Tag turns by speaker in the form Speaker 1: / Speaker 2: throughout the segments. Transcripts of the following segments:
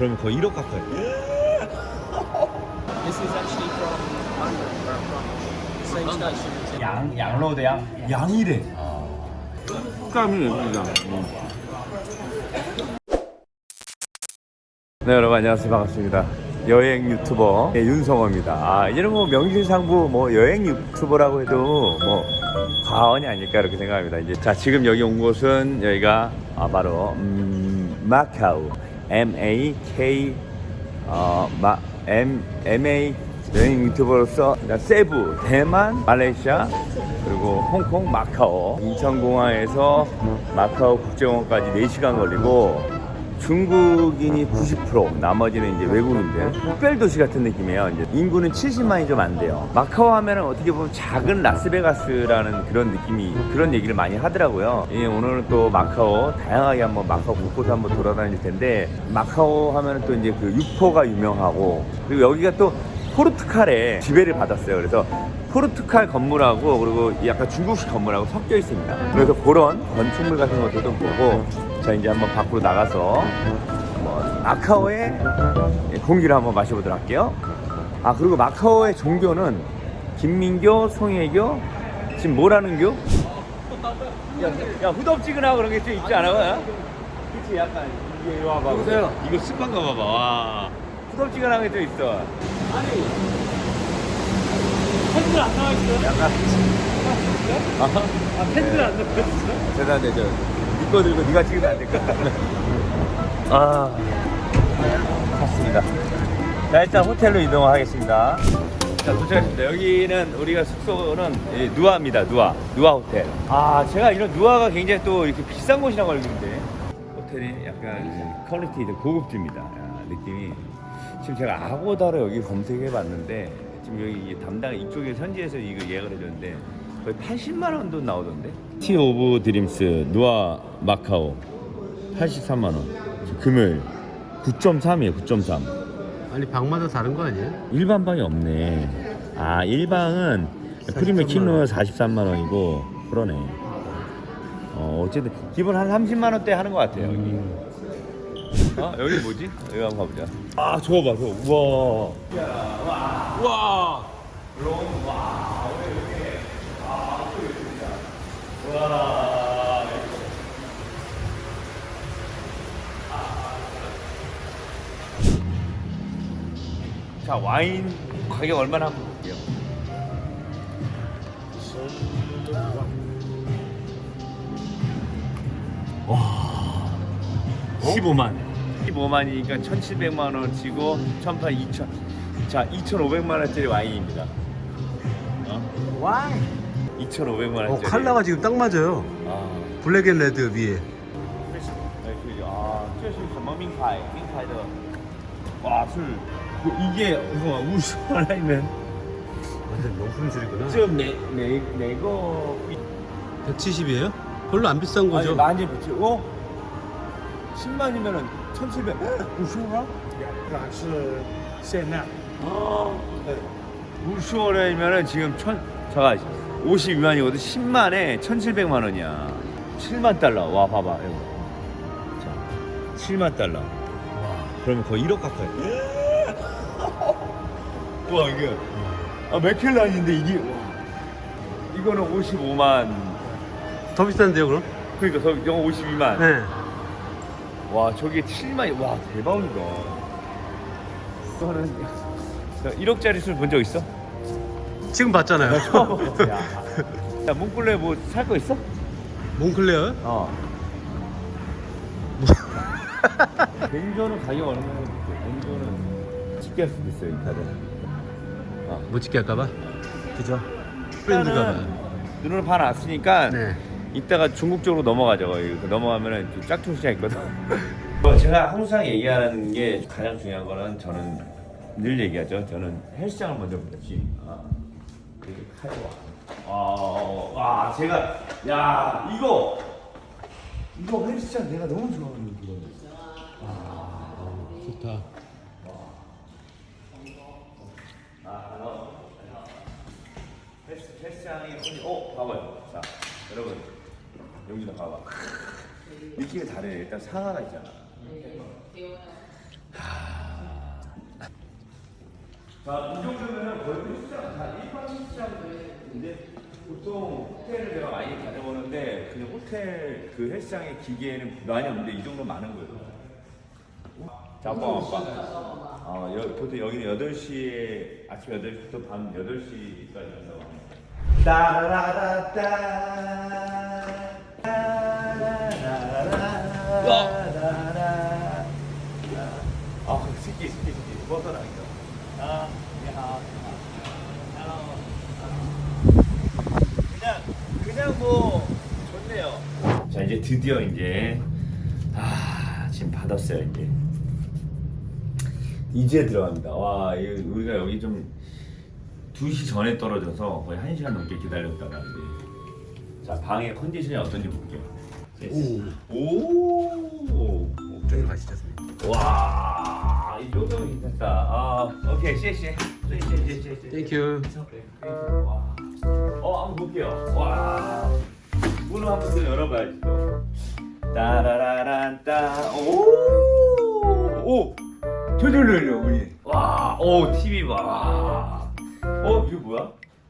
Speaker 1: 그러면 거의 1억 가까이.
Speaker 2: This is actually from London, where I'm from. Same station.
Speaker 1: 양 양로드 양 양이래.
Speaker 3: 식감이 예술이다.
Speaker 1: 네 여러분 안녕하세요 반갑습니다. 여행 유튜버 예, 윤성호입니다. 아 이제는 뭐 명실상부 뭐 여행 유튜버라고 해도 뭐 과언이 아닐까 이렇게 생각합니다. 이제 자 지금 여기 온 곳은 여기가 아 바로 음, 마카오 M A K 어마 M M A 여행 유튜버로서 세부 대만 말레이시아 그리고 홍콩 마카오. 인천공항에서 마카오 국제공항까지 4시간 걸리고 중국인이 90% 나머지는 이제 외국인들. 특별 도시 같은 느낌이에요. 이제 인구는 70만이 좀 안 돼요. 마카오 하면은 어떻게 보면 작은 라스베가스라는 그런 느낌이 그런 얘기를 많이 하더라고요. 예, 오늘은 또 마카오 다양하게 한번 마카오 곳곳 한번 돌아다닐 텐데 마카오 하면은 또 이제 그 육포가 유명하고 그리고 여기가 또 포르투갈에 지배를 받았어요 그래서 포르투갈 건물하고 그리고 약간 중국식 건물하고 섞여 있습니다. 그래서 그런 건축물 같은 것들도 보고 자 이제 한번 밖으로 나가서 뭐 마카오의 공기를 한번 마셔보도록 할게요. 아 그리고 마카오의 종교는 김민교, 송혜교, 지금 뭐라는 교? 야, 야 후덥지근하고 그런 게 좀 있지 않아요? 그치 약간 이게 와봐.
Speaker 3: 보세요.
Speaker 1: 이거 습관가 봐봐. 와. 후덥지근한 게 좀 있어.
Speaker 2: 팬들 안 나와 있어요?
Speaker 1: 약간
Speaker 2: 아, 팬들 안 나와 있어요?
Speaker 1: 죄송한데 저 니꺼 들고 네가 찍으면 안 될까? 아 탔습니다. 자 일단 호텔로 이동하겠습니다. 자 도착했습니다. 여기는 우리가 숙소는 이 누아입니다. 누아 누아 호텔. 아 제가 이런 누아가 굉장히 또 이렇게 비싼 곳이라고 알고 있는데 호텔이 약간 퀄리티 고급집니다. 야, 느낌이 지금 제가 아고다로 여기 검색해 봤는데 지금 여기 이 담당 이쪽에 현지에서 이거 예약을 해줬는데 거의 80만 원돈 나오던데. 티 오브 드림스 누아 마카오 83만 원. 금요일 9.3이에요. 9.3.
Speaker 3: 아니 방마다 다른 거 아니에요?
Speaker 1: 일반 방이 없네. 아 일방은 프리미엄 킬로는 43만 원이고 그러네. 어 어쨌든 기본 한 30만 원대 하는 것 같아요 여기. 어 여기 뭐지? 여기 한번 가보자. 아 저거 봐 저거. 우와. 와. 와. 롱 와. 아 와. 자 와인 가격 얼마나 한번 볼게요. 와 15만 15만이니까 1,700만 원치고 1,800, 2,000. 자 2,500만 원짜리 와인입니다. 어?
Speaker 3: 와이.
Speaker 1: 2,500만
Speaker 3: 어
Speaker 1: 원짜리.
Speaker 3: 컬러가 지금 딱 맞아요.
Speaker 1: 아.
Speaker 3: 블랙 앤 레드 위에.
Speaker 1: 哎，可以啊，这是什么名牌？名牌的，哇，是이게 와, 우수하라면
Speaker 3: 완전 명품 술이구나.
Speaker 1: 저내내내거
Speaker 3: 170이에요? 별로 안 비싼
Speaker 1: 아니
Speaker 3: 거죠?
Speaker 1: 많이 붙여. 어? 10만이면은 1,700. 우수하?
Speaker 2: 是限量。
Speaker 1: 우수하라면은 지금 천 잠깐 52만이거든. 10만에 1,700만 원이야. 7만 달러. 와 봐봐. 이거. 자, 7만 달러. 와, 그러면 거의 1억 가까이. 와 이게 아 맥켈란인데 이게 와. 이거는 55만.
Speaker 3: 더 비싼데요 그럼?
Speaker 1: 그러니까 저 이거 52만.
Speaker 3: 네.
Speaker 1: 와 저게 7만. 와 대박이다. 이거는 1억짜리 술 본 적 있어?
Speaker 3: 지금 봤잖아요.
Speaker 1: 야, 야 몽클레 뭐 살 거 있어?
Speaker 3: 몽클레어?
Speaker 1: 어. 벤조는 가격 얼마나 볼게. 벤조는 집게 할 수도 있어요, 이 카드. 어.
Speaker 3: 못 찍게 할까봐?
Speaker 1: 그죠?
Speaker 3: 브랜드가 봐.
Speaker 1: 눈을 봐놨으니까
Speaker 3: 네.
Speaker 1: 이따가 중국 쪽으로 넘어가죠. 그 넘어가면은 좀 짝퉁 시장 있거든. 뭐 제가 항상 얘기하는 게 가장 중요한 거는 저는 늘 얘기하죠. 저는 헬스장을 먼저 보지. 아, 칼과. 아, 아, 제가 야 이거 이거 헬스장 내가 너무 좋아하는 그거.
Speaker 3: 좋다.
Speaker 1: 헬스, 헬스장이? 어, 봐봐요. 자, 여러분 여기다 봐봐. 느낌이 다르네. 일단 상하가 있잖아. 하, 자, 이 정도면 거의 시장, 자, 일반 헬스장인데 보통 호텔을 제가 많이 다녀보는데 그냥 호텔 그 헬스장의 기계에는 많이 없는데 이 정도 많은 거예요. 자, 아빠, 아빠. 어, 여, 보통 여기는 8시에, 아침 8시부터 밤 8시까지 한다고 합니다. 따라라라따. 그냥, 그냥 뭐, 좋네요. 자, 이제 드디어 이제, 아, 지금 받았어요, 이제. 이제 들어갑니다. 와, 이 우리가 여기 좀 2시 전에 떨어져서 거의 1시간 넘게 기다렸다가 이제 자, 방의 컨디션이 어떤지 볼게요. 오. 오.
Speaker 3: 저기 가시죠.
Speaker 1: 와, 이 정도면 괜찮다. 아, 오케이, 씨씨. 씨씨.
Speaker 3: 땡큐.
Speaker 1: 와. 어, 한번 볼게요. 와. 문을 한번 더 열어봐야지. 또. 따라라란 따. 오. 오. 저절로요, 우리. 와. 오, TV 봐. 와. 어, 이거 뭐야?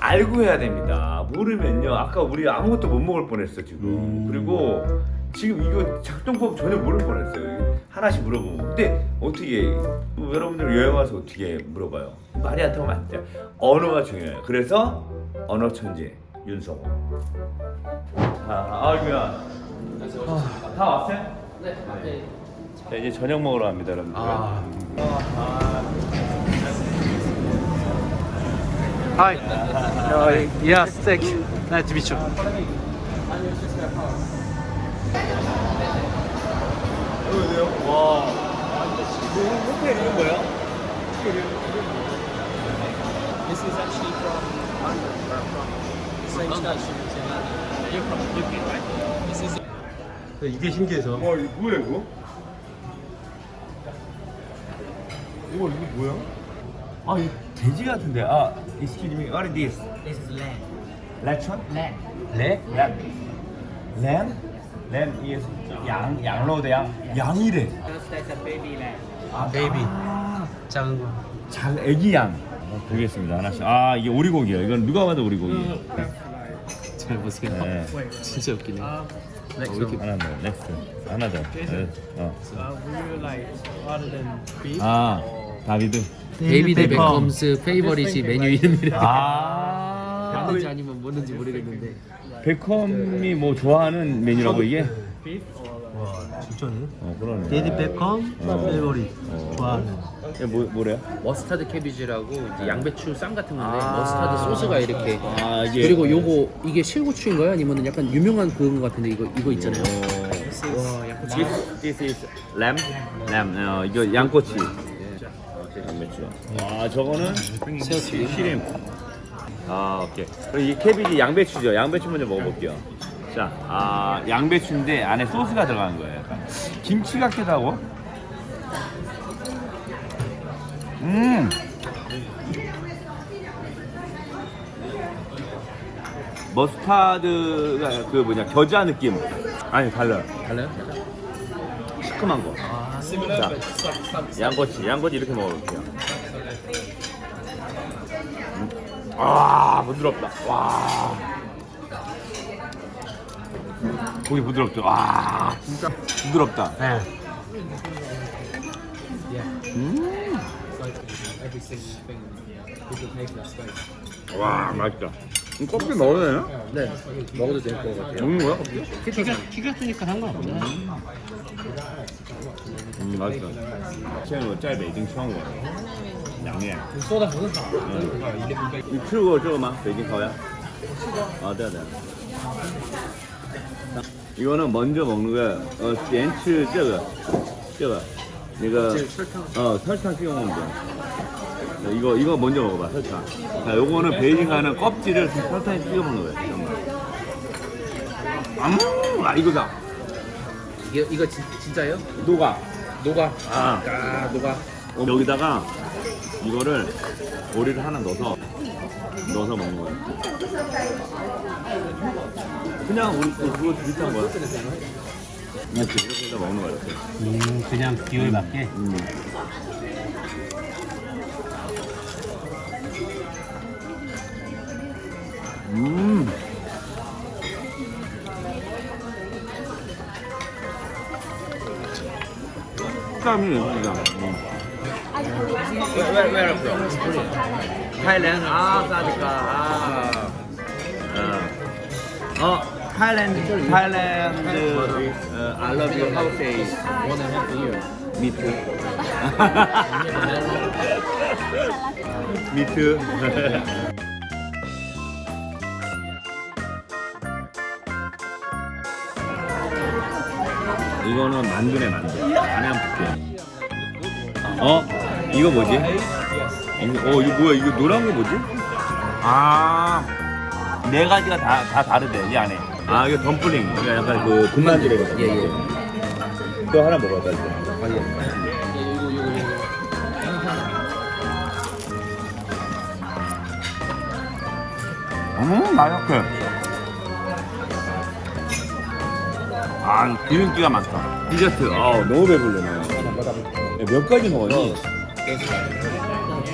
Speaker 1: 알고 해야 됩니다. 모르면요. 아까 우리 아무것도 못 먹을 뻔했어 지금.
Speaker 3: 음.
Speaker 1: 그리고 지금 이거 작동법 전혀 모를 뻔했어요. 하나씩 물어보고. 근데 어떻게 뭐 여러분들 여행 와서 어떻게 물어봐요? 말이 안 통하면 안 돼. 언어가 중요해요. 그래서 언어 천재 윤성호. 자, 아이고야. 다 왔어요?
Speaker 2: 네. 네.
Speaker 1: 자, 이제 저녁 먹으러 갑니다, 여러분들.
Speaker 3: 아. Hi. Uh, yes, thank you. Nice to meet you.
Speaker 1: 와. 호텔 이름 뭐야?
Speaker 2: This is actually from London, where I'm from. Same station as in London. You're from UK, right? This is
Speaker 3: 이게 신기해서.
Speaker 1: 와, 이거 뭐야, 이거? 이거, 이거 뭐야? 아, 이 돼지 같은데. 아, excuse me, what is this?
Speaker 2: this is lamb.
Speaker 1: 레천?
Speaker 2: Lamb.
Speaker 1: 래? 램. 램? 램 is 양, 양로대 양. 양이래.
Speaker 2: Just that's a baby lamb.
Speaker 3: 아, 베이비. 작은 거.
Speaker 1: 장, 애기 양. 어, 보겠습니다, 하나씩. 아, 이게 오리고기야. 이건 누가 봐도 오리고기.
Speaker 3: 잘 보세요.
Speaker 1: 네.
Speaker 3: 진짜 웃기네.
Speaker 2: Um, next
Speaker 3: 이렇게
Speaker 2: one.
Speaker 1: 하나 더, 넥스트. 하나 더. 네. 어.
Speaker 2: Uh, would you like rather than beef?
Speaker 1: 아, 다비드.
Speaker 4: 데이비드 베컴스 페이버릿이 메뉴 이름이래.
Speaker 1: 아,
Speaker 4: 맞는지 아니면 뭐는지 모르겠는데.
Speaker 1: 베컴이 뭐 좋아하는 메뉴라고 이게?
Speaker 3: 와, 진짜네.
Speaker 1: 어, 그러네.
Speaker 3: 데이비 베컴
Speaker 1: 어.
Speaker 3: 페이버릿.
Speaker 1: 어.
Speaker 3: 좋아하는.
Speaker 1: 이게 뭐, 뭐래요?
Speaker 4: 머스타드 캐비지라고 이제 양배추 쌈 같은 건데
Speaker 1: 아.
Speaker 4: 머스타드 소스가 이렇게.
Speaker 1: 아, 이게.
Speaker 4: 그리고 요거 이게 실고추인가요? 아니면 약간 유명한 그건 것 같은데 이거 이거 있잖아요.
Speaker 1: 어.
Speaker 4: 와 양꼬치.
Speaker 1: This, this is lamb? lamb. 어, 이거 양꼬치. 양배추. 아, 저거는
Speaker 4: 새우튀김.
Speaker 1: 시림. 아, 오케이. 그럼 이 캐비지 양배추죠. 양배추 먼저 먹어볼게요. 자, 아, 양배추인데 안에 소스가 들어간 거예요. 약간. 김치 같기도 하고. 음. 머스타드가 그 뭐냐 겨자 느낌 아니 달라요
Speaker 4: 달라요?
Speaker 1: 시큼한 거 자. 양꼬치 양꼬치 이렇게 먹어볼게요 음. 아 부드럽다 와 고기 부드럽죠 와 진짜 부드럽다
Speaker 3: 네.
Speaker 1: 음. 와 맛있다 이 커피 먹어도 되나?
Speaker 4: 네. 먹어도 될 것 같아요.
Speaker 1: 먹는 거야 커피?
Speaker 3: 키가 키가 크니까 상관없네.
Speaker 1: 음 맛있다 现在我在北京生活两年
Speaker 2: 你说的很好，真的很好，一定会被。
Speaker 1: 你吃过这个吗？北京烤鸭？아, 네, 네. 이거는 먼저 먹는 거야. 어, 先吃这个,这个,那个, 어, 설탕 찍어 먹으면 돼. 자, 이거 이거 먼저 먹어봐 설탕. 자, 요거는 베이징 하는 껍질을 설탕에 찍어 먹는 거야. 잠깐만. 음, 아 이거다.
Speaker 4: 이게 이거 진, 진짜예요?
Speaker 1: 녹아.
Speaker 4: 녹아.
Speaker 1: 아,
Speaker 4: 아 녹아.
Speaker 1: 어, 여기다가 이거를 오리를 하나 넣어서 넣어서 먹는 거야. 그냥 우리 그 그거 비슷한 거야. 이렇게 이렇게 해서 먹는 거야 이렇게.
Speaker 3: 음, 그냥 기호에 맞게.
Speaker 1: 음. 음. 식감이 있습니다. 음.
Speaker 4: Where where where from? Thailand. 아 사디카. 아.
Speaker 1: 어, 어, 타일랜드, 타일랜드, 어, I love you, how say?
Speaker 4: One and a half year.
Speaker 1: Me too. Me too. 이거는 만두네 만두. 안에 한번 볼게요. 어? 이거 뭐지? 이거, 어, 이거 뭐야? 이거 노란 거 뭐지? 아, 네 가지가 다, 다 다르대, 이 안에. 아, 이거 덤플링. 그러니까 약간 그 군만두래거든.
Speaker 4: 예, 예.
Speaker 1: 또 하나
Speaker 4: 이거 이거.
Speaker 1: 음, 맛있게. 아, 기름기가 많다. 디저트. 아, 너무 배불러네. 야, 몇 가지 먹었니?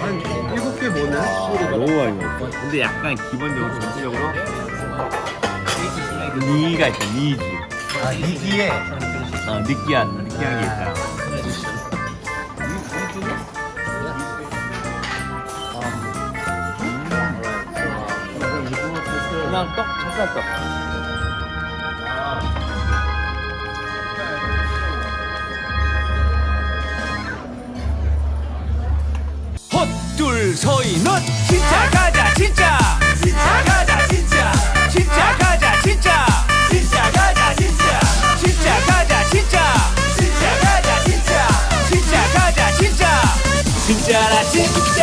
Speaker 4: 한 일곱 개 먹네.
Speaker 1: 아, 너무 많이 먹었어. 근데 약간 기본적으로 전체적으로 니가 있다, 니즈.
Speaker 3: 아, 이기에
Speaker 1: 어, 느끼한, 느끼한 게 있다. 그냥 떡, 찹쌀떡.
Speaker 5: 헛둘 서이 넛 진짜 가자 진짜. 진짜 가자 진짜. 진짜 가자 진짜. 진짜 가자 진짜. 진짜 가자 진짜. 진짜 가자 진짜. 진짜 가자 진짜. 진짜라 진짜